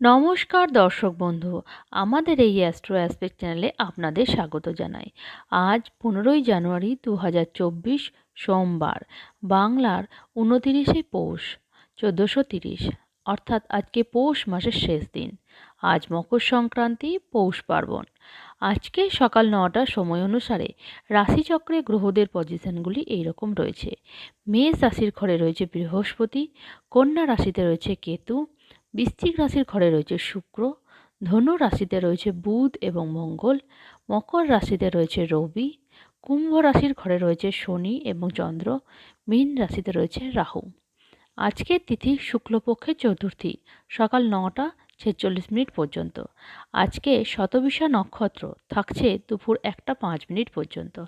নমস্কার দর্শক বন্ধু, আমাদের এই অ্যাস্ট্রো অ্যাসপেক্ট চ্যানেলে আপনাদের স্বাগত জানাই। আজ পনেরোই জানুয়ারি দু হাজার চব্বিশ সোমবার, বাংলার উনতিরিশে পৌষ, চোদ্দোশো তিরিশ, অর্থাৎ আজকে পৌষ মাসের শেষ দিন। আজ মকর সংক্রান্তি, পৌষ পার্বণ। আজকে সকাল নটার সময় অনুসারে রাশিচক্রে গ্রহদের পজিশনগুলি এইরকম রয়েছে। মেষ রাশির ঘরে রয়েছে বৃহস্পতি, কন্যা রাশিতে রয়েছে কেতু বৃশ্চিক রাশির ঘরে রয়েছে শুক্র, ধনু রাশিতে রয়েছে বুধ এবং মঙ্গল, মকর রাশিতে রয়েছে রবি, কুম্ভ রাশির ঘরে রয়েছে শনি এবং চন্দ্র, মীন রাশিতে রয়েছে রাহু। আজকের তিথি শুক্লপক্ষের চতুর্থী, সকাল নটা ছেচল্লিশ মিনিট পর্যন্ত। আজকে শতবিশা নক্ষত্র থাকছে দুপুর একটা পাঁচ মিনিট পর্যন্ত।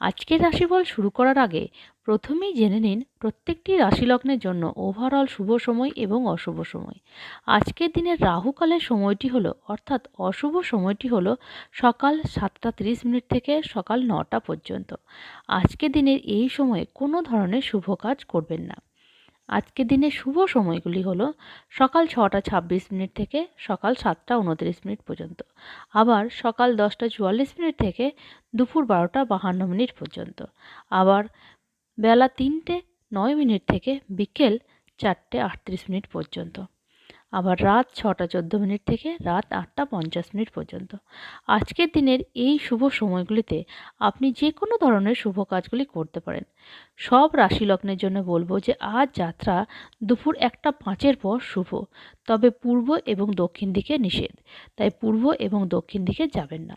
আজকের রাশিফল শুরু করার আগে প্রথমেই জেনে নিন প্রত্যেকটি রাশিলগ্নের জন্য ওভারঅল শুভ সময় এবং অশুভ সময়। আজকের দিনের রাহুকালের সময়টি হলো, অর্থাৎ অশুভ সময়টি হলো সকাল সাতটা তিরিশ মিনিট থেকে সকাল নটা পর্যন্ত। আজকের দিনের এই সময়ে কোনো ধরনের শুভ কাজ করবেন না। আজকের দিনের শুভ সময়গুলি হলো সকাল ছটা ছাব্বিশ মিনিট থেকে সকাল সাতটা উনত্রিশ মিনিট পর্যন্ত, আবার সকাল দশটা চুয়াল্লিশ মিনিট থেকে দুপুর বারোটা বাহান্ন মিনিট পর্যন্ত, আবার বেলা তিনটে নয় মিনিট থেকে বিকেল চারটে আটত্রিশ মিনিট পর্যন্ত। আবার রাত ছটা চোদ্দ মিনিট থেকে রাত আটটা পঞ্চাশ মিনিট পর্যন্ত। আজকের দিনের এই শুভ সময়গুলিতে আপনি যে কোনো ধরনের শুভ কাজগুলি করতে পারেন। সব রাশি লগ্নের জন্য বলব যে, আজ যাত্রা দুপুর একটা পাঁচের পর শুভ, তবে পূর্ব এবং দক্ষিণ দিকে নিষেধ। তাই পূর্ব এবং দক্ষিণ দিকে যাবেন না।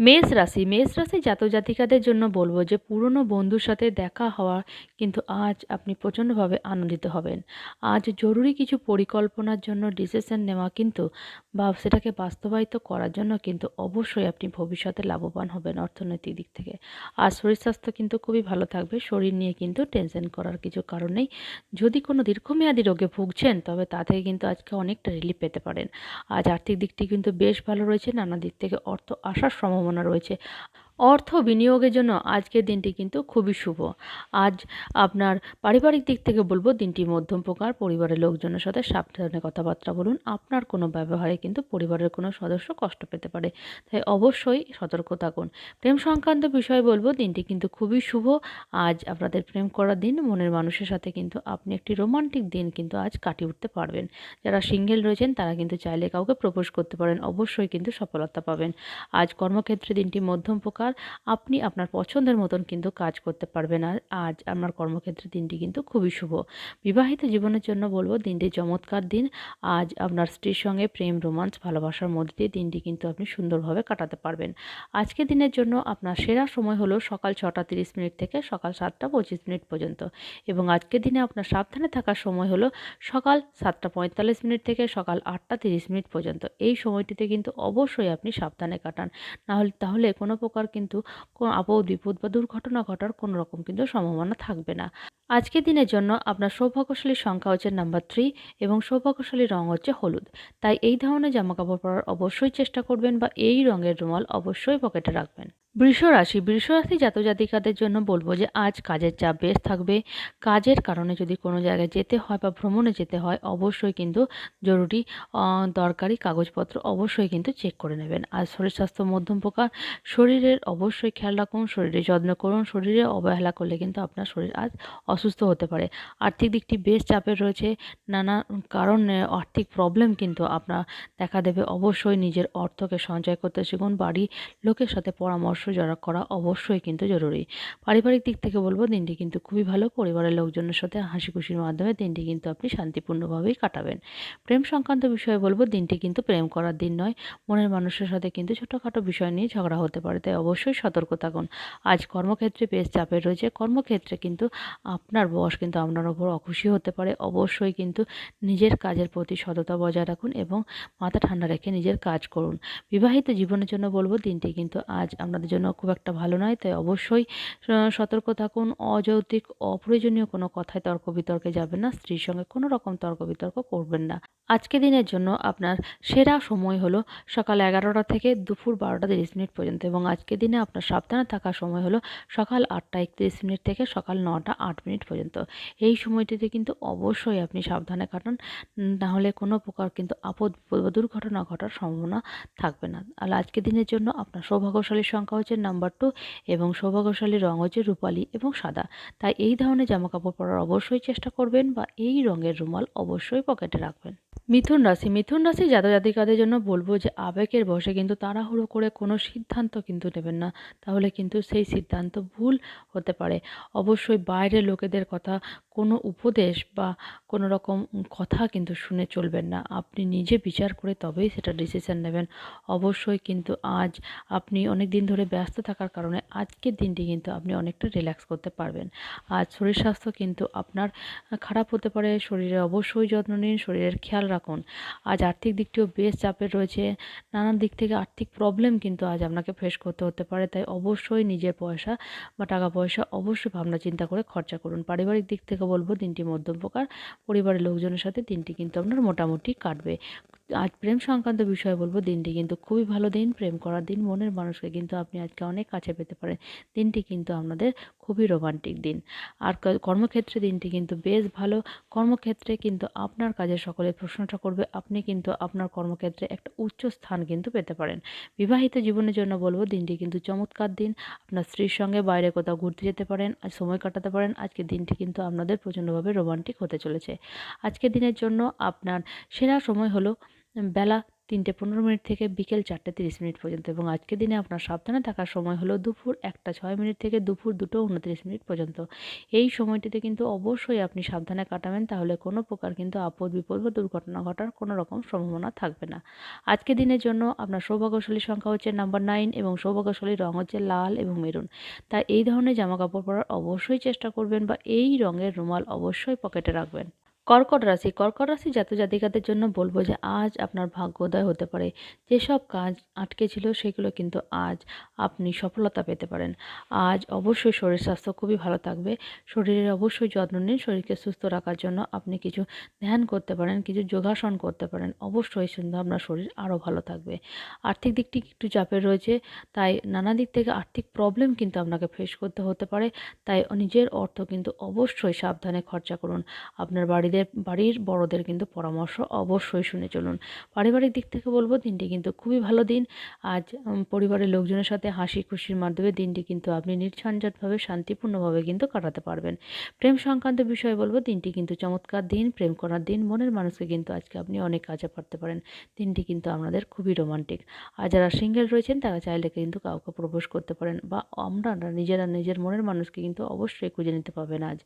মেষ রাশি মেষ রাশি জাতক জাতিকাদের জন্য বলব যে, পুরনো বন্ধুর সাথে দেখা হওয়া কিন্তু আজ আপনি প্রচণ্ডভাবে আনন্দিত হবেন। আজ জরুরি কিছু পরিকল্পনার জন্য ডিসিশন নেওয়া কিন্তু বা সেটাকে বাস্তবায়িত করার জন্য কিন্তু অবশ্যই আপনি ভবিষ্যতে লাভবান হবেন অর্থনৈতিক দিক থেকে। আর শরীর স্বাস্থ্য কিন্তু খুবই ভালো থাকবে, শরীর নিয়ে কিন্তু টেনশন করার কিছু কারণ নেই। যদি কোনো দীর্ঘমেয়াদী রোগে ভুগছেন, তবে তা থেকে কিন্তু আজকে অনেকটা রিলিফ পেতে পারেন। আজ আর্থিক দিকটি কিন্তু বেশ ভালো রয়েছে, নানা দিক থেকে অর্থ আসার সম্ভাবনা সম্ভাবনা রয়েছে। অর্থ বিনিয়োগের জন্য আজকের দিনটি কিন্তু খুবই শুভ। আজ আপনার পারিবারিক দিক থেকে বলব, দিনটি মধ্যম প্রকার, পরিবারের লোকজনের সাথে সাবধানে কথাবার্তা বলুন। আপনার কোনো ব্যবহারে কিন্তু পরিবারের কোনো সদস্য কষ্ট পেতে পারে। তাই অবশ্যই সতর্ক থাকুন। প্রেম সংক্রান্ত বিষয় বলব, দিনটি কিন্তু খুবই শুভ। আজ আপনাদের প্রেম করার দিন, মনের মানুষের সাথে কিন্তু আপনি একটি রোমান্টিক দিন কিন্তু আজ কাটিয়ে উঠতে পারবেন। যারা সিঙ্গেল রয়েছেন, তারা কিন্তু চাইলে কাউকে প্রপোজ করতে পারেন। অবশ্যই কিন্তু সফলতা পাবেন। আজ কর্মক্ষেত্রে দিনটি মধ্যম প্রকার আপনি আপনার পছন্দের মতন কিন্তু কাজ করতে পারবেন। আর আজ আপনার কর্মক্ষেত্রে দিনটি কিন্তু খুবই শুভ। বিবাহিত জীবনের জন্য বলব দিনটি চমৎকার দিন। আজ আপনার স্ত্রীর সঙ্গে প্রেম, রোমান্স, ভালোবাসার মধ্যে দিয়ে দিনটি কিন্তু আপনি সুন্দরভাবে কাটাতে পারবেন। আজকের দিনের জন্য আপনার সেরা সময় হলো সকাল ছটা তিরিশ মিনিট থেকে সকাল সাতটা পঁচিশ মিনিট পর্যন্ত। এবং আজকের দিনে আপনার সাবধানে থাকার সময় হলো সকাল সাতটা পঁয়তাল্লিশ মিনিট থেকে সকাল আটটা তিরিশ মিনিট পর্যন্ত। এই সময়টিতে কিন্তু অবশ্যই আপনি সাবধানে কাটান। নাহলে তাহলে কোনো প্রকার কিন্তু কোনো আপদ, বিপদ বা দুর্ঘটনা ঘটার কোনো রকম কিন্তু সম্ভাবনা থাকবে না। আজকের দিনের জন্য আপনার সৌভাগ্যশালী সংখ্যা হচ্ছে নাম্বার থ্রি এবং সৌভাগ্যশালী রং হচ্ছে হলুদ। তাই এই ধরনের জামাকাপড় পরার অবশ্যই চেষ্টা করবেন বা এই রঙের রুমাল অবশ্যই পকেটে রাখবেন। বৃষ রাশি বৃষ রাশি জাতজাতিকাদের জন্য বলব যে, আজ কাজের চাপ বেশ থাকবে। কাজের কারণে যদি কোনো জায়গায় যেতে হয় বা ভ্রমণে যেতে হয়, অবশ্যই কিন্তু জরুরি দরকারি কাগজপত্র অবশ্যই কিন্তু চেক করে নেবেন। আর শরীর স্বাস্থ্য মধ্যম প্রকার, শরীরের অবশ্যই খেয়াল রাখুন শরীরে যত্ন করুন, শরীরে অবহেলা করলে কিন্তু আপনার শরীর আজ অসুস্থ হতে পারে। আর্থিক দিকটি বেশ চাপের রয়েছে, নানা কারণে আর্থিক প্রবলেম কিন্তু আপনার দেখা দেবে। অবশ্যই নিজের অর্থকে সঞ্চয় করতে শিখুন বাড়ি লোকের সাথে পরামর্শ যারা করা অবশ্যই কিন্তু জরুরি। পারিবারিক দিক থেকে বলব, দিনটি কিন্তু খুবই ভালো। পরিবারের লোকজনের সাথে হাসি খুশির মাধ্যমে দিনটি কিন্তু আপনি শান্তিপূর্ণভাবেই কাটাবেন। প্রেম সংক্রান্ত বিষয়ে বলব, দিনটি কিন্তু প্রেম করার দিন নয়। মনের মানুষের সাথে কিন্তু ছোটোখাটো বিষয় নিয়ে ঝগড়া হতে পারে, তাই অবশ্যই সতর্ক থাকুন। আজ কর্মক্ষেত্রে বেশ চাপের রয়েছে। কর্মক্ষেত্রে কিন্তু আপনার বস কিন্তু আপনার ওপর অখুশি হতে পারে। অবশ্যই কিন্তু নিজের কাজের প্রতি সততা বজায় রাখুন এবং মাথা ঠান্ডা রেখে নিজের কাজ করুন। বিবাহিত জীবনের জন্য বলব, দিনটি কিন্তু আজ আপনাদের জন্য খুব একটা ভালো নয়। তাই অবশ্যই সতর্ক থাকুন। অযৌক্তিক, অপ্রয়োজনীয় কোনো কথায় তর্ক বিতর্কে যাবেন না। স্ত্রীর সঙ্গে কোনো রকম তর্ক বিতর্ক করবেন না। আজকে দিনের জন্য আপনার সেরা সময় হলো সকাল এগারোটা থেকে দুপুর বারোটা তিরিশ মিনিট পর্যন্ত এবং আজকে দিনে আপনার সাবধানে থাকার সময় হলো সকাল আটটা একত্রিশ মিনিট থেকে সকাল নটা আট মিনিট পর্যন্ত। এই সময়টিতে কিন্তু অবশ্যই আপনি সাবধানে কাটান। নাহলে কোনো প্রকার কিন্তু আপদ দুর্ঘটনা ঘটার সম্ভাবনা থাকবে না। আর আজকের দিনের জন্য আপনার সৌভাগ্যশালী সংখ্যা হচ্ছে নাম্বার টু এবং সৌভাগ্যশালী রং হচ্ছে রূপালি এবং সাদা। তাই এই ধরনের জামাকাপড় পরার অবশ্যই চেষ্টা করবেন বা এই রঙের রুমাল অবশ্যই পকেটে রাখবেন। মিথুন রাশি মিথুন রাশি জাতক জাতিকাদের জন্য বলব যে আবেগের বশে কিন্তু তাড়াহুড়ো করে কোনো সিদ্ধান্ত কিন্তু নেবেন না। তাহলে কিন্তু সেই সিদ্ধান্ত ভুল হতে পারে। অবশ্যই বাইরের লোকেদের কথা কোনো উপদেশ বা কোনো রকম কথা কিন্তু শুনে চলবেন না। আপনি নিজে বিচার করে তবেই সেটা ডিসিশন নেবেন। অবশ্যই কিন্তু আজ আপনি অনেক দিন ধরে ব্যস্ত থাকার কারণে আজকের দিনটি কিন্তু আপনি অনেকটা রিল্যাক্স করতে পারবেন। আজ শরীর স্বাস্থ্য কিন্তু আপনার খারাপ হতে পারে। শরীরে অবশ্যই যত্ন নিন, শরীরের খেয়াল রাখুন। আজ আর্থিক দিকটিও বেশ চাপের রয়েছে। নানান দিক থেকে আর্থিক প্রবলেম কিন্তু আজ আপনাকে ফেস করতে হতে পারে। তাই অবশ্যই নিজের পয়সা বা টাকা পয়সা অবশ্যই ভাবনা চিন্তা করে খরচা করুন। পারিবারিক দিক থেকে বলব দিনটি মধ্যম প্রকার। পরিবারের লোকজনের সাথে দিনটি কিন্তু আপনার মোটামুটি কাটবে। আজ প্রেম সংক্রান্ত বিষয়ে বলব, দিনটি কিন্তু খুবই ভালো দিন, প্রেম করার দিন, মনের মানুষকে কিন্তু আপনি আজকে অনেক কাছে পেতে পারেন। দিনটি কিন্তু আপনাদের খুবই রোমান্টিক দিন। আর কর্মক্ষেত্রে দিনটি কিন্তু বেশ ভালো। কর্মক্ষেত্রে কিন্তু আপনার কাজে সকলে প্রশংসা করবে। আপনি কিন্তু আপনার কর্মক্ষেত্রে একটা উচ্চ স্থান কিন্তু পেতে পারেন। বিবাহিত জীবনের জন্য বলব, দিনটি কিন্তু চমৎকার দিন। আপনার স্ত্রীর সঙ্গে বাইরে কোথাও ঘুরতে যেতে পারেন আর সময় কাটাতে পারেন। আজকের দিনটি কিন্তু আপনাদের প্রচণ্ডভাবে রোমান্টিক হতে চলেছে। আজকের দিনের জন্য আপনার সেরা সময় হলো বেলা তিনটে পনেরো মিনিট থেকে বিকেল চারটে তিরিশ মিনিট পর্যন্ত এবং আজকের দিনে আপনার সাবধানে থাকার সময় হলো দুপুর একটা ছয় মিনিট থেকে দুপুর দুটো উনত্রিশ মিনিট পর্যন্ত। এই সময়টিতে কিন্তু অবশ্যই আপনি সাবধানে কাটাবেন, তাহলে কোনো প্রকার কিন্তু আপদ বিপদ বা দুর্ঘটনা ঘটার কোনো রকম সম্ভাবনা থাকবে না। আজকের দিনের জন্য আপনার সৌভাগ্যশালী সংখ্যা হচ্ছে নাম্বার নাইন এবং সৌভাগ্যশালী রং হচ্ছে লাল এবং মেরুন। তাই এই ধরনের জামা কাপড় পরার অবশ্যই চেষ্টা করবেন বা এই রঙের রুমাল অবশ্যই পকেটে রাখবেন। কর্কট রাশি কর্কট রাশি জাতক জাতিকাদের জন্য বলব যে আজ আপনার ভাগ্যোদয় হতে পারে। যেসব কাজ আটকে ছিল সেগুলো কিন্তু আজ আপনি সফলতা পেতে পারেন। আজ অবশ্যই শরীর স্বাস্থ্য খুবই ভালো থাকবে। শরীরের অবশ্যই যত্ন নিন, শরীরকে সুস্থ রাখার জন্য আপনি কিছু ধ্যান করতে পারেন, কিছু যোগাসন করতে পারেন। অবশ্যই কিন্তু আপনার শরীর আরও ভালো থাকবে। আর্থিক দিকটি একটু চাপের রয়েছে, তাই নানা দিক থেকে আর্থিক প্রবলেম কিন্তু আপনাকে ফেস করতে হতে পারে। তাই নিজের অর্থ কিন্তু অবশ্যই সাবধানে খরচা করুন। আপনার বাড়িদের, বাড়ির বড়দের কিন্তু পরামর্শ অবশ্যই শুনে চলুন। পারিবারিক দিক থেকে বলব, দিনটি কিন্তু খুবই ভালো দিন। আজ পরিবারের লোকজনের সাথে হাসি খুশির মাধ্যমে দিনটি কিন্তু আপনি নির্ঝঞ্ঝাটভাবে, শান্তিপূর্ণভাবে কিন্তু কাটাতে পারবেন। প্রেম সংক্রান্ত বিষয়ে বলব, দিনটি কিন্তু চমৎকার দিন, প্রেম করার দিন, মনের মানুষকে কিন্তু আজকে আপনি অনেক কাজে পারতে পারেন। দিনটি কিন্তু আপনাদের খুবই রোমান্টিক। আর যারা সিঙ্গেল রয়েছেন, তারা চাইলে কিন্তু কাউকে প্রবেশ করতে পারেন বা আমরা নিজেরা নিজের মনের মানুষকে কিন্তু অবশ্যই খুঁজে নিতে পারবেন আজ।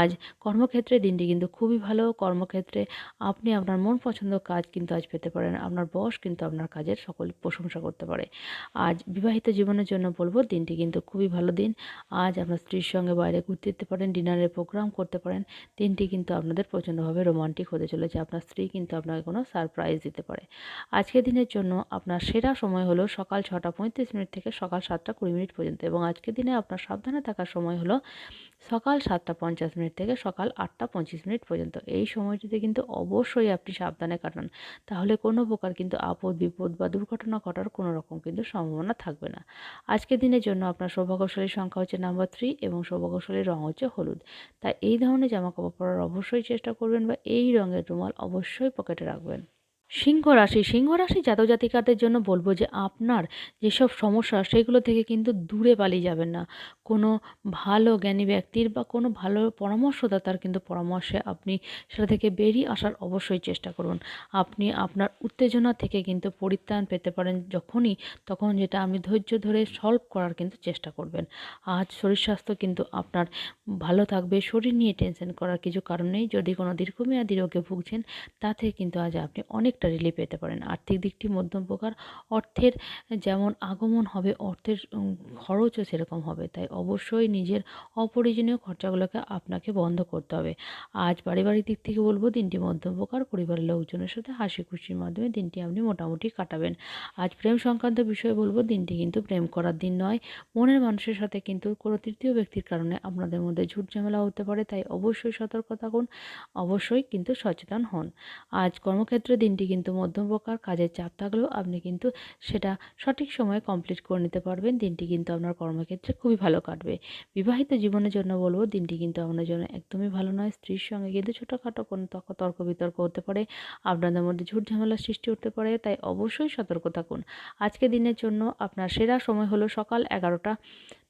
আজ কর্মক্ষেত্রে দিনটি কিন্তু খুবই ভালো কর্মক্ষেত্রে আপনি আপনার মন পছন্দ কাজ কিন্তু আজ পেতে পারেন। আপনার বস কিন্তু আপনার কাজের সকল প্রশংসা করতে পারে। আজ বিবাহিত জীবনের জন্য বলব, দিনটি কিন্তু খুবই ভালো দিন। আজ আপনার স্ত্রীর সঙ্গে বাইরে ঘুরতে যেতে পারেন, ডিনারের প্রোগ্রাম করতে পারেন। দিনটি কিন্তু আপনাদের প্রচণ্ডভাবে রোমান্টিক হতে চলেছে। আপনার স্ত্রী কিন্তু আপনাকে কোনো সারপ্রাইজ দিতে পারে। আজকের দিনের জন্য আপনার সেরা সময় হলো সকাল ছটা পঁয়ত্রিশ মিনিট থেকে সকাল সাতটা কুড়ি মিনিট পর্যন্ত এবং আজকের দিনে আপনার সাবধানে থাকার সময় হলো সকাল সাতটা পঞ্চাশ মিনিট থেকে সকাল আটটা পঁচিশ মিনিট পর্যন্ত। এই সময়টিতে কিন্তু অবশ্যই আপনি সাবধানে কাটান। তাহলে কোনো প্রকার কিন্তু আপদ, বিপদ বা দুর্ঘটনা ঘটার কোনো রকম কিন্তু সম্ভাবনা থাকবে না। আজকের দিনের জন্য আপনার সৌভাগ্যশালী সংখ্যা হচ্ছে নাম্বার থ্রি এবং সৌভাগ্যশালী রং হচ্ছে হলুদ। তাই এই ধরনের জামা কাপড় পরার অবশ্যই চেষ্টা করবেন বা এই রঙের রুমাল অবশ্যই পকেটে রাখবেন। সিংহ রাশি সিংহ রাশি জাতক জাতিকাদের জন্য বলব যে, আপনার যেসব সমস্যা সেগুলো থেকে কিন্তু দূরে পালিয়ে যাবেন না। কোনো ভালো জ্ঞানী ব্যক্তির বা কোনো ভালো পরামর্শদাতার কিন্তু পরামর্শে আপনি সেটা থেকে বেরিয়ে আসার অবশ্যই চেষ্টা করুন। আপনি আপনার উত্তেজনা থেকে কিন্তু পরিত্রাণ পেতে পারেন যখনই, তখন যেটা আপনি ধৈর্য ধরে সলভ করার কিন্তু চেষ্টা করবেন। আজ শরীর স্বাস্থ্য কিন্তু আপনার ভালো থাকবে, শরীর নিয়ে টেনশন করার কিছু কারণ নেই। যদি কোনো দীর্ঘমেয়াদী রোগে ভুগছেন তা থেকে কিন্তু আজ আপনি অনেকটা অনেকটা রিলিফ পেতে পারেন। আর্থিক দিকটি মধ্যম প্রকার, অর্থের যেমন আগমন হবে, অর্থের খরচও সেরকম হবে। তাই অবশ্যই নিজের অপ্রয়োজনীয় খরচাগুলোকে আপনাকে বন্ধ করতে হবে। আজ পারিবারিক দিক থেকে বলব, দিনটি মধ্যম প্রকার, পরিবারের লোকজনের সাথে হাসি খুশির মাধ্যমে দিনটি আপনি মোটামুটি কাটাবেন। আজ প্রেম সংক্রান্ত বিষয়ে বলব, দিনটি কিন্তু প্রেম করার দিন নয়। মনের মানুষের সাথে কিন্তু কোনো তৃতীয় ব্যক্তির কারণে আপনাদের মধ্যে ঝুট ঝামেলা হতে পারে। তাই অবশ্যই সতর্ক থাকুন, অবশ্যই কিন্তু সচেতন হন। আজ কর্মক্ষেত্রে দিনটি কিন্তু মধ্যম প্রকার কাজের চাপ থাকলেও আপনি কিন্তু সেটা সঠিক সময়ে কমপ্লিট করে নিতে পারবেন। দিনটি কিন্তু আপনার কর্মক্ষেত্রে খুবই ভালো কাটবে। বিবাহিত জীবনের জন্য বলব, দিনটি কিন্তু আপনার জন্য একদমই ভালো নয়। স্ত্রীর সঙ্গে কিন্তু ছোটোখাটো কোনো তর্ক তর্ক বিতর্ক হতে পারে, আপনাদের মধ্যে ঝুট ঝামেলার সৃষ্টি হতে পারে, তাই অবশ্যই সতর্ক থাকুন। আজকে দিনের জন্য আপনার সেরা সময় হলো সকাল এগারোটা।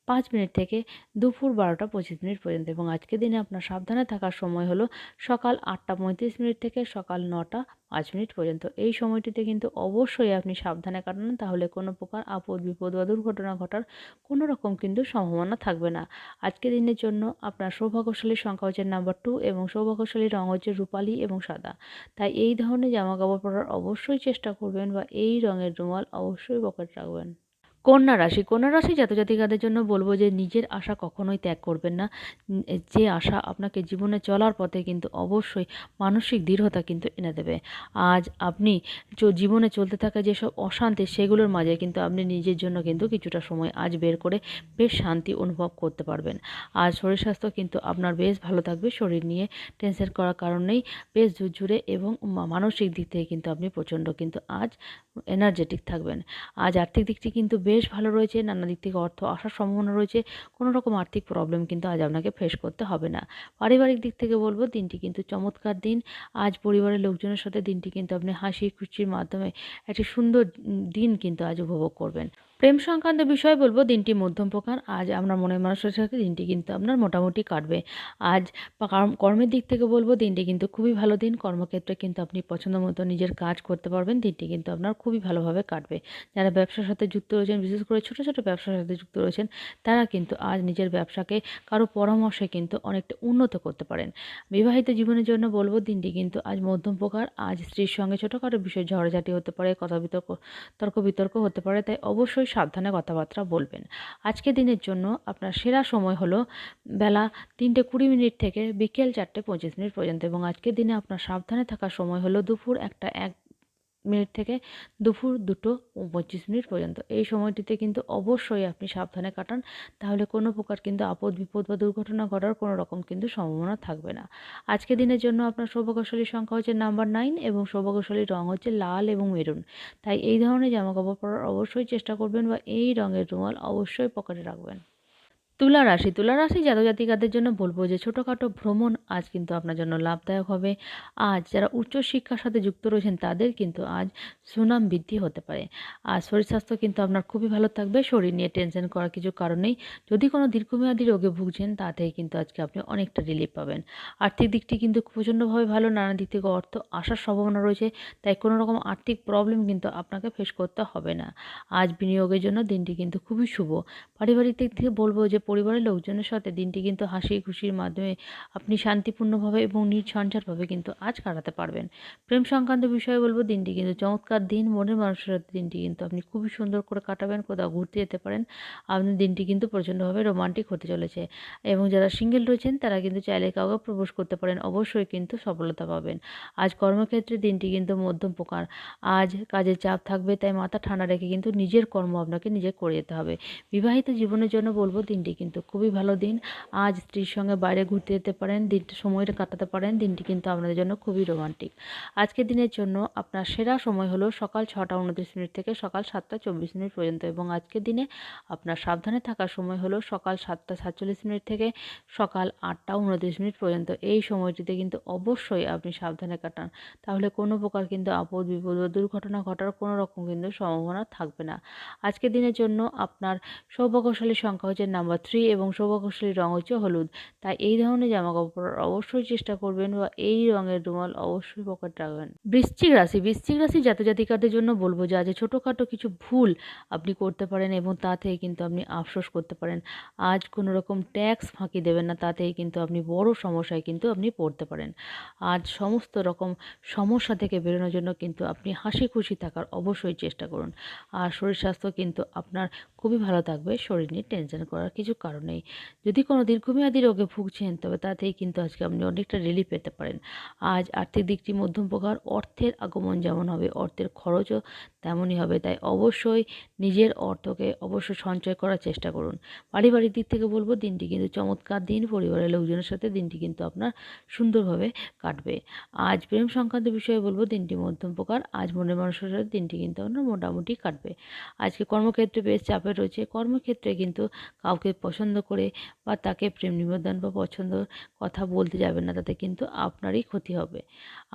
পাঁচ মিনিট থেকে দুপুর বারোটা পঁচিশ মিনিট পর্যন্ত। এবং আজকে দিনে আপনার সাবধানে থাকার সময় হলো সকাল আটটা পঁয়ত্রিশ মিনিট থেকে সকাল নটা পাঁচ মিনিট পর্যন্ত। এই সময়টিতে কিন্তু অবশ্যই আপনি সাবধানে কাটান, তাহলে কোনো প্রকার আপদ, বিপদ বা দুর্ঘটনা ঘটার কোনো রকম কিন্তু সম্ভাবনা থাকবে না। আজকে দিনের জন্য আপনার সৌভাগ্যশালী সংখ্যা হচ্ছে নাম্বার টু এবং সৌভাগ্যশালী রঙ হচ্ছে রূপালি এবং সাদা। তাই এই ধরনের জামা কাপড় পরার অবশ্যই চেষ্টা করবেন বা এই রঙের রুমাল অবশ্যই পকেট রাখবেন। কন্যা রাশি কন্যা রাশি জাতজাতিকাদের জন্য বলব যে নিজের আশা কখনোই ত্যাগ করবেন না। যে আশা আপনাকে জীবনে চলার পথে কিন্তু অবশ্যই মানসিক দৃঢ়তা কিন্তু এনে দেবে। আজ আপনি জীবনে চলতে থাকা যেসব অশান্তি সেগুলোর মাঝে কিন্তু আপনি নিজের জন্য কিন্তু কিছুটা সময় আজ বের করে বেশ শান্তি অনুভব করতে পারবেন। আজ শরীর স্বাস্থ্য কিন্তু আপনার বেশ ভালো থাকবে। শরীর নিয়ে টেনশন করার কারণেই বেশ ঝুরঝুরে এবং মানসিক দিক থেকে কিন্তু আপনি প্রচণ্ড কিন্তু আজ এনার্জেটিক থাকবেন। আজ আর্থিক দিকটি কিন্তু বেশ ভালো রয়েছে, নানা দিক থেকে অর্থ আসার সম্ভাবনা রয়েছে, কোনো রকম আর্থিক প্রবলেম কিন্তু আজ আপনাকে ফেস করতে হবে না। পারিবারিক দিক থেকে বলব, দিনটি কিন্তু চমৎকার দিন। আজ পরিবারের লোকজনের সাথে দিনটি কিন্তু আপনি হাসি খুশির মাধ্যমে একটি সুন্দর দিন কিন্তু আজ উপভোগ করবেন। প্রেম সংক্রান্ত বিষয়ে বলব, দিনটি মধ্যম প্রকার। আজ আপনার মনের মানুষের সাথে দিনটি কিন্তু আপনার মোটামুটি কাটবে। আজ কর্মের দিক থেকে বলব, দিনটি কিন্তু খুবই ভালো দিন। কর্মক্ষেত্রে কিন্তু আপনি পছন্দ মতো নিজের কাজ করতে পারবেন। দিনটি কিন্তু আপনার খুবই ভালোভাবে কাটবে। যারা ব্যবসার সাথে যুক্ত রয়েছেন, বিশেষ করে ছোটো ছোটো ব্যবসার সাথে যুক্ত রয়েছেন, তারা কিন্তু আজ নিজের ব্যবসাকে কারও পরামর্শে কিন্তু অনেকটা উন্নত করতে পারেন। বিবাহিত জীবনের জন্য বলব, দিনটি কিন্তু আজ মধ্যম প্রকার। আজ স্ত্রীর সঙ্গে ছোটোখাটো বিষয় ঝড়ঝাটি হতে পারে, কথা বিতর্ক তর্ক বিতর্ক হতে পারে। তাই সাবধানে কথাবার্তা বলবেন। আজকে দিনের জন্য আপনার সেরা সময় হলো বেলা তিনটে কুড়ি মিনিট থেকে বিকেল চারটে পঁচিশ মিনিট পর্যন্ত এবং আজকের দিনে আপনার সাবধানে থাকার সময় হলো দুপুর একটা এক মিনিট থেকে দুপুর দুটো পঁচিশ মিনিট পর্যন্ত। এই সময়টিতে কিন্তু অবশ্যই আপনি সাবধানে কাটান, তাহলে কোনো প্রকার কিন্তু আপদ বিপদ বা দুর্ঘটনা ঘটার কোনো রকম কিন্তু সম্ভাবনা থাকবে না। আজকে দিনের জন্য আপনার সৌভাগ্যশালী সংখ্যা হচ্ছে নাম্বার নাইন এবং সৌভাগ্যশালী রঙ হচ্ছে লাল এবং মেরুন তাই এই ধরনের জামাকাপড় পরার অবশ্যই চেষ্টা করবেন বা এই রঙের রুমাল অবশ্যই পকেটে রাখবেন। তুলা রাশি তুলা রাশি জাতক জাতিকাদের জন্য বলব যে ছোটোখাটো ভ্রমণ আজ কিন্তু আপনার জন্য লাভদায়ক হবে। আজ যারা উচ্চশিক্ষার সাথে যুক্ত রয়েছেন তাদের কিন্তু আজ সুনাম বৃদ্ধি হতে পারে। আর শরীর স্বাস্থ্য কিন্তু আপনার খুবই ভালো থাকবে, শরীর নিয়ে টেনশন করার কিছু কারণেই যদি কোনো দীর্ঘমেয়াদী রোগে ভুগছেন তা থেকে কিন্তু আজকে আপনি অনেকটা রিলিফ পাবেন। আর্থিক দিকটি কিন্তু প্রচণ্ডভাবে ভালো, নানা দিক থেকে অর্থ আসার সম্ভাবনা রয়েছে, তাই কোনো রকম আর্থিক প্রবলেম কিন্তু আপনাকে ফেস করতে হবে না। আজ বিনিয়োগের জন্য দিনটি কিন্তু খুবই শুভ। পারিবারিক দিক থেকে বলব যে পরিবারের লোকজনের সাথে দিনটি কিন্তু হাসি খুশির মাধ্যমে আপনি শান্তিপূর্ণভাবে এবং নির্ঝঞ্ঝাটভাবে কিন্তু আজ কাটাতে পারবেন। প্রেম সংক্রান্ত বিষয়ে বলব, দিনটি কিন্তু চমৎকার দিন। মনের মানুষের সাথে দিনটি কিন্তু আপনি খুবই সুন্দর করে কাটাবেন, কোথাও ঘুরতে যেতে পারেন। আপনার দিনটি কিন্তু প্রচণ্ডভাবে রোমান্টিক হতে চলেছে এবং যারা সিঙ্গেল রয়েছেন, তারা কিন্তু চাইলে কাউকে প্রবেশ করতে পারেন। অবশ্যই কিন্তু সফলতা পাবেন। আজ কর্মক্ষেত্রে দিনটি কিন্তু মধ্যম প্রকার। আজ কাজের চাপ থাকবে, তাই মাথা ঠান্ডা রেখে কিন্তু নিজের কর্ম আপনাকে নিজে করে যেতে হবে। বিবাহিত জীবনের জন্য বলব, দিনটি কিন্তু খুবই ভালো দিন। আজ স্ত্রীর সঙ্গে বাইরে ঘুরতে যেতে পারেন দিনটি সময়টা কাটাতে পারেন, দিনটি কিন্তু আপনাদের জন্য খুবই রোমান্টিক। আজকের দিনের জন্য আপনার সেরা সময় হলো সকাল ছটা উনত্রিশ মিনিট থেকে সকাল সাতটা চব্বিশ মিনিট পর্যন্ত এবং আজকের দিনে আপনার সাবধানে থাকার সময় হলো সকাল সাতটা সাতচল্লিশ মিনিট থেকে সকাল আটটা উনত্রিশ মিনিট পর্যন্ত। এই সময়টিতে কিন্তু অবশ্যই আপনি সাবধানে কাটান। তাহলে কোনো প্রকার কিন্তু আপদ বিপদ বা দুর্ঘটনা ঘটার কোনো রকম কিন্তু সম্ভাবনা থাকবে না। আজকের দিনের জন্য আপনার সৌভাগ্যশালী সংখ্যা হচ্ছে নাম্বার থ্রি এবং সৌভাগ্যশালী রং হচ্ছে হলুদ। তাই এই ধরনের জামা কাপড় অবশ্যই চেষ্টা করবেন বা এই রঙের রুমাল অবশ্যই পকেট রাখবেন। বৃশ্চিক রাশি বৃশ্চিক রাশি জাত জাতিকাদের জন্য বলব যে, আজ ছোটোখাটো কিছু ভুল আপনি করতে পারেন এবং তা থেকে কিন্তু আপনি আফসোস করতে পারেন। আজ কোনো রকম ট্যাক্স ফাঁকি দেবেন না তাতেই কিন্তু আপনি বড় সমস্যায় কিন্তু আপনি পড়তে পারেন। আজ সমস্ত রকম সমস্যা থেকে বেরোনোর জন্য কিন্তু আপনি হাসি খুশি থাকার অবশ্যই চেষ্টা করুন। আর শরীর স্বাস্থ্য কিন্তু আপনার খুবই ভালো থাকবে, শরীর নিয়ে টেনশন করার কিছু কারণ নেই যদি কোনো দীর্ঘমেয়াদী রোগে ভুগছেন, তবে তাতেই কিন্তু আজকে আপনি অনেকটা রিলিফ পেতে পারেন। আজ আর্থিক দিকটি মধ্যম প্রকার অর্থের আগমন যেমন হবে, অর্থের খরচও তেমনই হবে। তাই অবশ্যই নিজের অর্থকে অবশ্যই সঞ্চয় করার চেষ্টা করুন। পারিবারিক দিক থেকে বলব, দিনটি কিন্তু চমৎকার দিন, পরিবারের লোকজনের সাথে দিনটি কিন্তু আপনার সুন্দরভাবে কাটবে। আজ প্রেম সংক্রান্ত বিষয়ে বলব, দিনটি মধ্যম প্রকার আজ মনের মানুষের সাথে দিনটি কিন্তু আপনার মোটামুটি কাটবে। আজকে কর্মক্ষেত্রে বেশ চাপে রয়েছে। কর্মক্ষেত্রে কিন্তু কাউকে পছন্দ করে বা তাকে প্রেম নিবেদন বা পছন্দ কথা বলতে যাবেন না, তাতে কিন্তু আপনারই ক্ষতি হবে।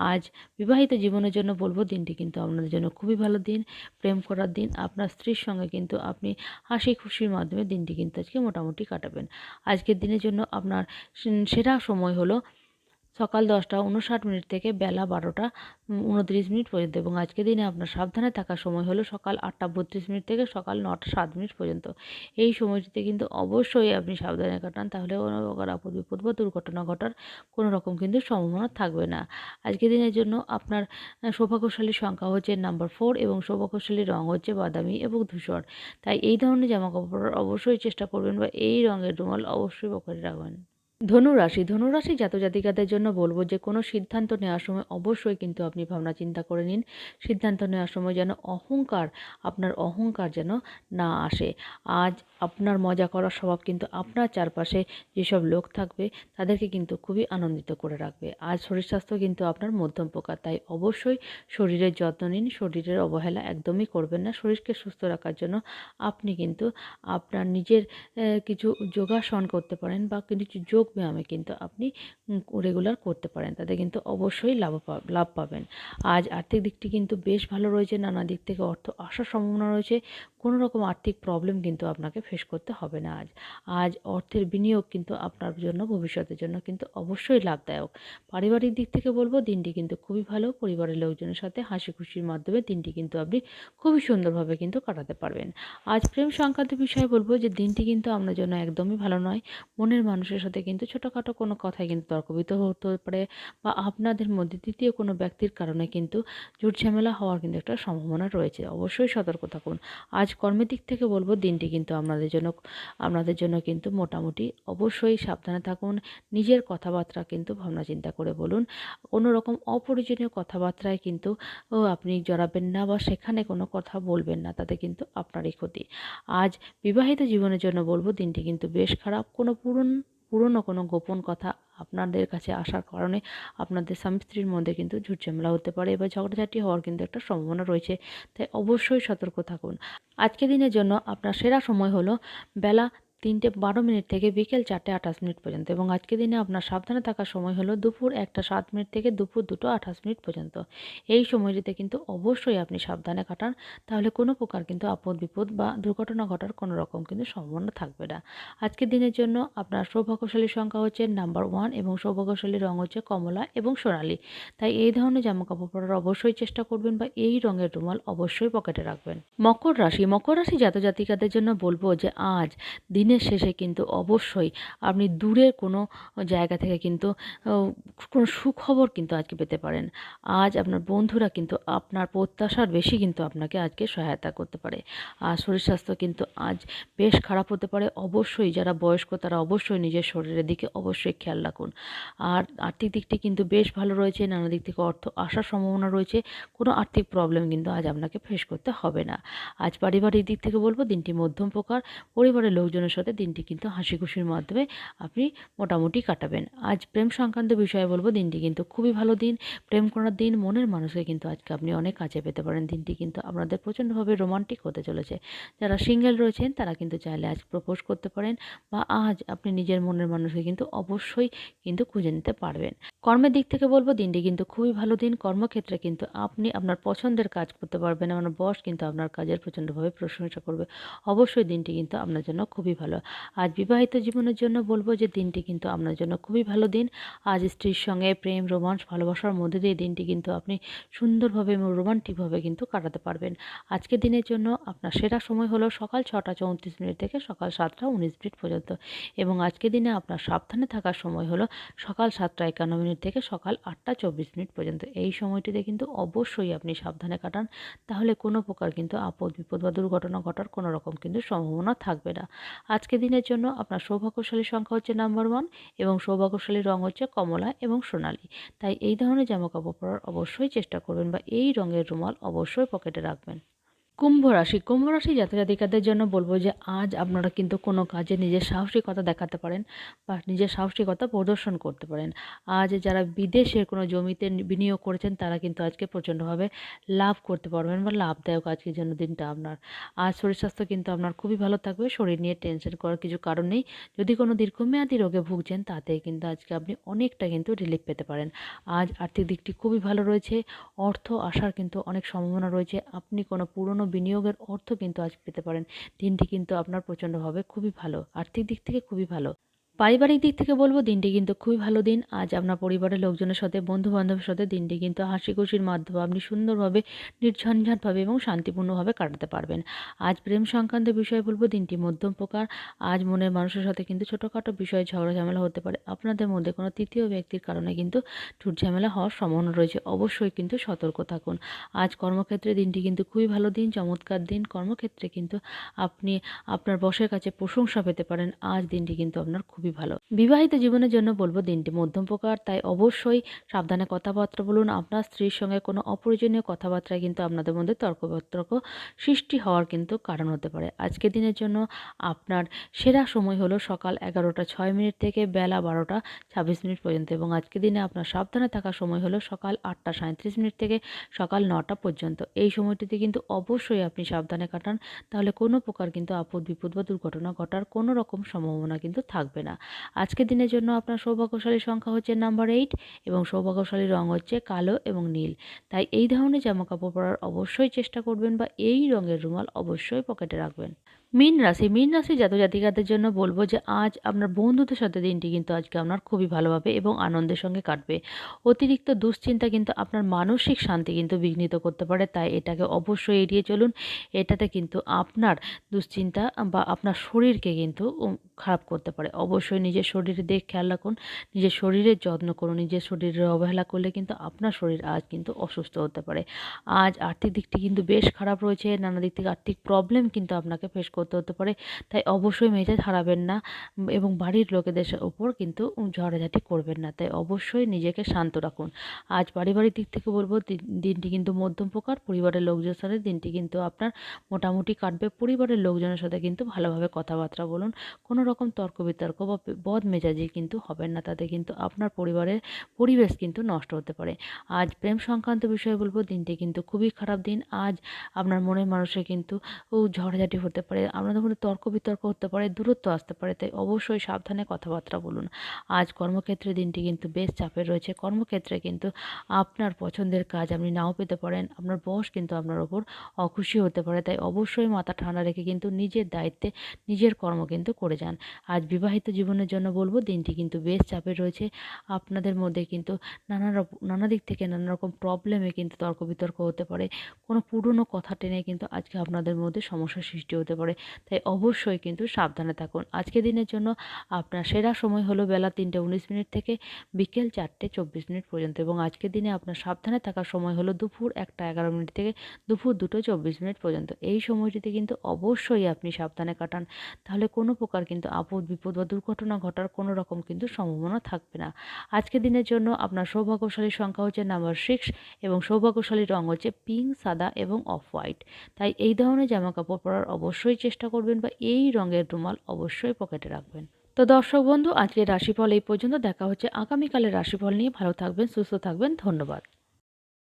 আজ বিবাহিত জীবনের জন্য বলব, দিনটি কিন্তু আপনাদের জন্য খুবই ভালো দিন। প্রেম করার দিন, আপনার স্ত্রীর সঙ্গে কিন্তু আপনি হাসি খুশির মাধ্যমে দিনটি কিন্তু আজকে মোটামুটি কাটাবেন। আজকের দিনের জন্য আপনার সেরা সময় হলো সকাল দশটা উনষাট মিনিট থেকে বেলা বারোটা উনত্রিশ মিনিট পর্যন্ত এবং আজকে দিনে আপনার সাবধানে থাকার সময় হলো সকাল আটটা বত্রিশ মিনিট থেকে সকাল নটা সাত মিনিট পর্যন্ত। এই সময়টিতে কিন্তু অবশ্যই আপনি সাবধানে কাটান, তাহলে কোনো প্রকার আপদ, বিপদ বা দুর্ঘটনা ঘটার কোনো রকম কিন্তু সম্ভাবনা থাকবে না। আজকে দিনের জন্য আপনার সৌভাগ্যশালী সংখ্যা হচ্ছে নাম্বার ফোর এবং সৌভাগ্যশালী রং হচ্ছে বাদামি এবং ধূসর। তাই এই ধরনের জামা কাপড় অবশ্যই চেষ্টা করবেন বা এই রঙের রুমাল অবশ্যই পকেটে রাখবেন। ধনুরাশি ধনুরাশি জাত জাতিকাদের জন্য বলব যে কোনো সিদ্ধান্ত নেওয়ার সময় অবশ্যই কিন্তু আপনি ভাবনা চিন্তা করে নিন। সিদ্ধান্ত নেওয়ার সময় যেন অহংকার, আপনার অহংকার যেন না আসে। আজ আপনার মজা করার স্বভাব কিন্তু আপনার চারপাশে যেসব লোক থাকবে, তাদেরকে কিন্তু খুবই আনন্দিত করে রাখবে। আজ শরীর স্বাস্থ্য কিন্তু আপনার মধ্যম প্রকার তাই অবশ্যই শরীরের যত্ন নিন। শরীরের অবহেলা একদমই করবেন না। শরীরকে সুস্থ রাখার জন্য আপনি কিন্তু আপনার নিজের কিছু যোগাসন করতে পারেন বা কিছু যোগ ব্যায়ামে কিন্তু আপনি রেগুলার করতে পারেন। তাতে কিন্তু অবশ্যই লাভ লাভ পাবেন। আজ আর্থিক দিকটি কিন্তু বেশ ভালো রয়েছে, নানা দিক থেকে অর্থ আসার সম্ভাবনা রয়েছে, কোনো রকম আর্থিক প্রবলেম কিন্তু আপনাকে ফেস করতে হবে না আজ। আজ অর্থের বিনিয়োগ কিন্তু আপনার জন্য, ভবিষ্যতের জন্য কিন্তু অবশ্যই লাভদায়ক। পারিবারিক দিক থেকে বলব, দিনটি কিন্তু খুবই ভালো, পরিবারের লোকজনের সাথে হাসি খুশির মাধ্যমে দিনটি কিন্তু আপনি খুবই সুন্দরভাবে কিন্তু কাটাতে পারবেন। আজ প্রেম সংক্রান্ত বিষয়ে বলব যে, দিনটি কিন্তু আপনার জন্য একদমই ভালো নয়, মনের মানুষের সাথে কিন্তু ছোটোখাটো কোনো কথায় কিন্তু তর্কবিত হতে পারে বা আপনাদের মধ্যে দ্বিতীয় কোনো ব্যক্তির কারণে কিন্তু ঝুট ঝামেলা হওয়ার কিন্তু একটা সম্ভাবনা রয়েছে। অবশ্যই সতর্ক থাকুন। আজ কর্মের দিক থেকে বলব, দিনটি কিন্তু আপনাদের জন্য আপনাদের জন্য কিন্তু মোটামুটি অবশ্যই সাবধানে থাকুন। নিজের কথাবার্তা কিন্তু ভাবনা চিন্তা করে বলুন। কোনো রকম অপ্রয়োজনীয় কথাবার্তায় কিন্তু আপনি জড়াবেন না বা সেখানে কোনো কথা বলবেন না, তাতে কিন্তু আপনারই ক্ষতি। আজ বিবাহিত জীবনের জন্য বলব, দিনটি কিন্তু বেশ খারাপ। কোনো পুরন পুরনো কোনো গোপন কথা আপনাদের কাছে আসার কারণে আপনাদের স্বামী স্ত্রীর মধ্যে কিন্তু ঝুটঝামেলা হতে পারে এবার ঝগড়াঝাটি হওয়ার কিন্তু একটা সম্ভাবনা রয়েছে। তাই অবশ্যই সতর্ক থাকুন। আজকে দিনের জন্য আপনার সেরা সময় হলো বেলা তিনটে বারো মিনিট থেকে বিকেল চারটে আঠাশ মিনিট পর্যন্ত এবং আজকে দিনে আপনার সাবধানে থাকার সময় হলো দুপুর একটা সাত মিনিট থেকে দুপুর দুটো আঠাশ মিনিট পর্যন্ত। এই সময়টিতে কিন্তু অবশ্যই আপনি সাবধানে কাটান, তাহলে কোনো প্রকার কিন্তু আপদ বিপদ বা দুর্ঘটনা ঘটার কোনো রকম কিন্তু সম্ভাবনা থাকবে না। আজকের দিনের জন্য আপনার সৌভাগ্যশালী সংখ্যা হচ্ছে নাম্বার ওয়ান এবং সৌভাগ্যশালী রঙ হচ্ছে কমলা এবং সোনালি। তাই এই ধরনের জামা কাপড় পরার অবশ্যই চেষ্টা করবেন বা এই রঙের রুমাল অবশ্যই পকেটে রাখবেন। মকর রাশি মকর রাশি জাত জাতিকাদের জন্য বলব যে আজ দিনে দিনের শেষে কিন্তু অবশ্যই আপনি দূরের কোনো জায়গা থেকে কিন্তু কোনো সুখবর কিন্তু আজকে পেতে পারেন। আজ আপনার বন্ধুরা কিন্তু আপনার প্রত্যাশার বেশি কিন্তু আপনাকে আজকে সহায়তা করতে পারে। আর শরীর স্বাস্থ্য কিন্তু আজ বেশ খারাপ হতে পারে। অবশ্যই যারা বয়স্ক তারা অবশ্যই নিজের শরীরের দিকে অবশ্যই খেয়াল রাখুন। আর আর্থিক দিকটি কিন্তু বেশ ভালো রয়েছে, নানা দিক থেকে অর্থ আসার সম্ভাবনা রয়েছে। কোনো আর্থিক প্রবলেম কিন্তু আজ আপনাকে ফেস করতে হবে না। আজ পারিবারিক দিক থেকে বলব, দিনটি মধ্যম প্রকার, পরিবারের লোকজনের সাথে সাথে দিনটি কিন্তু হাসি খুশির মাধ্যমে আপনি মোটামুটি কাটাবেন। আজ প্রেম সংক্রান্ত বিষয়ে বলব, দিনটি কিন্তু খুবই ভালো দিন। প্রেম করার দিন মনের মানুষকে কিন্তু আজকে আপনি অনেক কাছে পেতে পারেন। দিনটি কিন্তু আপনাদের প্রচণ্ডভাবে রোমান্টিক হতে চলেছে। যারা সিঙ্গেল রয়েছেন, তারা কিন্তু চাইলে আজ প্রপোজ করতে পারেন বা আজ আপনি নিজের মনের মানুষকে কিন্তু অবশ্যই কিন্তু খুঁজে নিতে পারবেন। কর্মের দিক থেকে বলব, দিনটি কিন্তু খুবই ভালো দিন। কর্মক্ষেত্রে কিন্তু আপনি আপনার পছন্দের কাজ করতে পারবেন, আপনার বস কিন্তু আপনার কাজের প্রচণ্ডভাবে প্রশংসা করবে। অবশ্যই দিনটি কিন্তু আপনার জন্য খুবই ভালো। আজ বিবাহিত জীবনের জন্য বলব যে, দিনটি কিন্তু আপনার জন্য খুবই ভালো দিন। আজ স্ত্রীর সঙ্গে প্রেম, রোমান্স, ভালোবাসার মধ্যে দিয়ে দিনটি কিন্তু আপনি সুন্দরভাবে এবং রোমান্টিকভাবে কিন্তু কাটাতে পারবেন। আজকের দিনের জন্য আপনার সেরা সময় হলো সকাল ছটা চৌত্রিশ মিনিট থেকে সকাল সাতটা উনিশ মিনিট পর্যন্ত। এবং আজকের দিনে আপনার সাবধানে থাকার সময় হলো সকাল সাতটা একান্ন মিনিট থেকে সকাল আটটা চব্বিশ মিনিট পর্যন্ত। এই সময়টিতে কিন্তু অবশ্যই আপনি সাবধানে কাটান। তাহলে কোনো প্রকার কিন্তু আপদ বিপদ বা দুর্ঘটনা ঘটার কোনো রকম কিন্তু সম্ভাবনা থাকবে না। আজকের দিনের জন্য আপনার সৌভাগ্যশালী সংখ্যা হচ্ছে নাম্বার ওয়ান এবং সৌভাগ্যশালী রং হচ্ছে কমলা এবং সোনালি। তাই এই ধরনের জামাকাপড় পরার অবশ্যই চেষ্টা করবেন বা এই রঙের রুমাল অবশ্যই পকেটে রাখবেন। কুম্ভ রাশি কুম্ভ রাশি জাতজাতিকাদের জন্য বলব যে, আজ আপনারা কিন্তু কোনো কাজে নিজের সাহসিকতা দেখাতে পারেন বা নিজের সাহসিকতা প্রদর্শন করতে পারেন। আজ যারা বিদেশের কোনো জমিতে বিনিয়োগ করেছেন, তারা কিন্তু আজকে প্রচণ্ডভাবে লাভ করতে পারবেন বা লাভদায়ক আজকের জন্য দিনটা আপনার। আজ শরীর স্বাস্থ্য কিন্তু আপনার খুবই ভালো থাকবে, শরীর নিয়ে টেনশন করার কিছু কারণ নেই। যদি কোনো দীর্ঘমেয়াদী রোগে ভুগছেন তাতে কিন্তু আজকে আপনি অনেকটা কিন্তু রিলিফ পেতে পারেন। আজ আর্থিক দিকটি খুবই ভালো রয়েছে, অর্থ আসার কিন্তু অনেক সম্ভাবনা রয়েছে। আপনি কোনো পুরনো বিনিয়োগের অর্থ কিন্তু আজ পেতে পারেন। দিনটি কিন্তু আপনার প্রচণ্ডভাবে খুবই ভালো। আর্থিক দিক থেকে খুবই ভালো। পারিবারিক দিক থেকে বলব, দিনটি কিন্তু খুবই ভালো দিন। আজ আপনার পরিবারের লোকজনের সাথে বন্ধু বান্ধবের সাথে দিনটি কিন্তু হাসি খুশির মাধ্যমে আপনি সুন্দরভাবে, নির্ঝঞ্ঝাটভাবে এবং শান্তিপূর্ণভাবে কাটাতে পারবেন। আজ প্রেম সংক্রান্ত বিষয়ে বলব, দিনটি মধ্যম প্রকার। আজ মনের মানুষের সাথে কিন্তু ছোটোখাটো বিষয়ে ঝগড়া ঝামেলা হতে পারে। আপনাদের মধ্যে কোনো তৃতীয় ব্যক্তির কারণে কিন্তু ঝামেলা হওয়ার সম্ভাবনা রয়েছে। অবশ্যই কিন্তু সতর্ক থাকুন। আজ কর্মক্ষেত্রে দিনটি কিন্তু খুবই ভালো দিন, চমৎকার দিন। কর্মক্ষেত্রে কিন্তু আপনি আপনার বসের কাছে প্রশংসা পেতে পারেন। আজ দিনটি কিন্তু আপনার খুবই ভালো। বিবাহিত জীবনের জন্য বলব দিনটি মধ্যম প্রকার, তাই অবশ্যই সাবধানে কথাবার্তা বলুন। আপনার স্ত্রীর সঙ্গে কোনো অপ্রয়োজনীয় কথাবার্তায় কিন্তু আপনাদের মধ্যে তর্ক বিতর্ক সৃষ্টি হওয়ার কিন্তু কারণ হতে পারে। আজকের দিনের জন্য আপনার সেরা সময় হলো সকাল এগারোটা ছয় মিনিট থেকে বেলা বারোটা ছাব্বিশ মিনিট পর্যন্ত এবং আজকের দিনে আপনার সাবধানে থাকার সময় হলো সকাল আটটা সাঁত্রিশ মিনিট থেকে সকাল নটা পর্যন্ত। এই সময়টিতে কিন্তু অবশ্যই আপনি সাবধানে কাটান, তাহলে কোনো প্রকার কিন্তু আপদ বিপদ বা দুর্ঘটনা ঘটার কোনো রকম সম্ভাবনা কিন্তু থাকবে না। আজকের দিনের জন্য আপনার সৌভাগ্যশালী সংখ্যা হচ্ছে নাম্বার এইট এবং সৌভাগ্যশালী রং হচ্ছে কালো এবং নীল। তাই এই ধরনের জামা কাপড় পরার অবশ্যই চেষ্টা করবেন বা এই রঙের রুমাল অবশ্যই পকেটে রাখবেন। মীন রাশি মীন রাশি জাতক জাতিকাদের জন্য বলব যে, আজ আপনার বন্ধুদের সাথে দিনটি কিন্তু আজকে আপনার খুবই ভালোভাবে এবং আনন্দের সঙ্গে কাটবে। অতিরিক্ত দুশ্চিন্তা কিন্তু আপনার মানসিক শান্তি কিন্তু বিঘ্নিত করতে পারে, তাই এটাকে অবশ্যই এড়িয়ে চলুন। এটাতে কিন্তু আপনার দুশ্চিন্তা বা আপনার শরীরকে কিন্তু খারাপ করতে পারে। অবশ্যই নিজের শরীরের দিক খেয়াল রাখুন, নিজের শরীরের যত্ন করুন, নিজের শরীরের অবহেলা করলে কিন্তু আপনার শরীর আজ কিন্তু অসুস্থ হতে পারে। আজ আর্থিক দিকটি কিন্তু বেশ খারাপ রয়েছে, নানা দিক থেকে আর্থিক প্রবলেম কিন্তু আপনাকে ফেস করতে হতে পারে। তাই অবশ্যই মেজাজ হারাবেন না এবং বাড়ির লোকেদের ওপর কিন্তু ঝড়াঝাটি করবেন না। তাই অবশ্যই নিজেকে শান্ত রাখুন। আজ পারিবারিক দিক থেকে বলব দিনটি কিন্তু মধ্যম প্রকার। পরিবারের লোকজনের সাথে দিনটি কিন্তু আপনার মোটামুটি কাটবে। পরিবারের লোকজনের সাথে কিন্তু ভালোভাবে কথাবার্তা বলুন। কোনো রকম তর্ক বিতর্ক বা বদ মেজাজি কিন্তু হবেন না। তাতে কিন্তু আপনার পরিবারের পরিবেশ কিন্তু নষ্ট হতে পারে। আজ প্রেম সংক্রান্ত বিষয়ে বলব, দিনটি কিন্তু খুবই খারাপ দিন। আজ আপনার মনের মানুষের কিন্তু ঝড়ঝাটি হতে পারে। আপনাদের মধ্যে তর্ক বিতর্ক হতে পারে, দূরত্ব আসতে পারে, তাই অবশ্যই সাবধানে কথাবার্তা বলুন। আজ কর্মক্ষেত্রে দিনটি কিন্তু বেশ চাপের রয়েছে। কর্মক্ষেত্রে কিন্তু আপনার পছন্দের কাজ আপনি নাও পেতে পারেন। আপনার বস কিন্তু আপনার ওপর অখুশি হতে পারে, তাই অবশ্যই মাথা ঠান্ডা রেখে কিন্তু নিজের দায়িত্বে নিজের কর্ম কিন্তু করে যান। আজ বিবাহিত জীবনের জন্য বলব, দিনটি কিন্তু বেশ চাপের রয়েছে। আপনাদের মধ্যে কিন্তু নানা নানা দিক থেকে নানা রকম প্রবলেমে কিন্তু তর্ক বিতর্ক হতে পারে। কোনো পুরনো কথা টেনে কিন্তু আজকে আপনাদের মধ্যে সমস্যার সৃষ্টি হতে পারে। তাই অবশ্যই কিন্তু সাবধানে থাকুন। আজকে দিনের জন্য আপনার সেরা সময় হলো বেলা তিনটে উনিশ মিনিট থেকে বিকেল চারটে চব্বিশ মিনিট পর্যন্ত এবং আজকের দিনে আপনার সাবধানে থাকার সময় হলো দুপুর একটা এগারো মিনিট থেকে দুপুর দুটো চব্বিশ মিনিট পর্যন্ত। এই সময়টিতে কিন্তু অবশ্যই আপনি সাবধানে কাটান। তাহলে কোনো প্রকার কিন্তু আপদ বিপদ বা দুর্ঘটনা ঘটার কোনো রকম কিন্তু সম্ভাবনা থাকবে না। আজকের দিনের জন্য আপনার সৌভাগ্যশালী সংখ্যা হচ্ছে নাম্বার সিক্স এবং সৌভাগ্যশালী রঙ হচ্ছে পিঙ্ক, সাদা এবং অফ হোয়াইট। তাই এই ধরনের জামা কাপড় পরার অবশ্যই চেষ্টা করবেন বা এই রঙের রুমাল অবশ্যই পকেটে রাখবেন। তো দর্শক বন্ধু, আজকের রাশিফল এই পর্যন্ত। দেখা হচ্ছে আগামীকালের রাশিফল নিয়ে। ভালো থাকবেন, সুস্থ থাকবেন। ধন্যবাদ।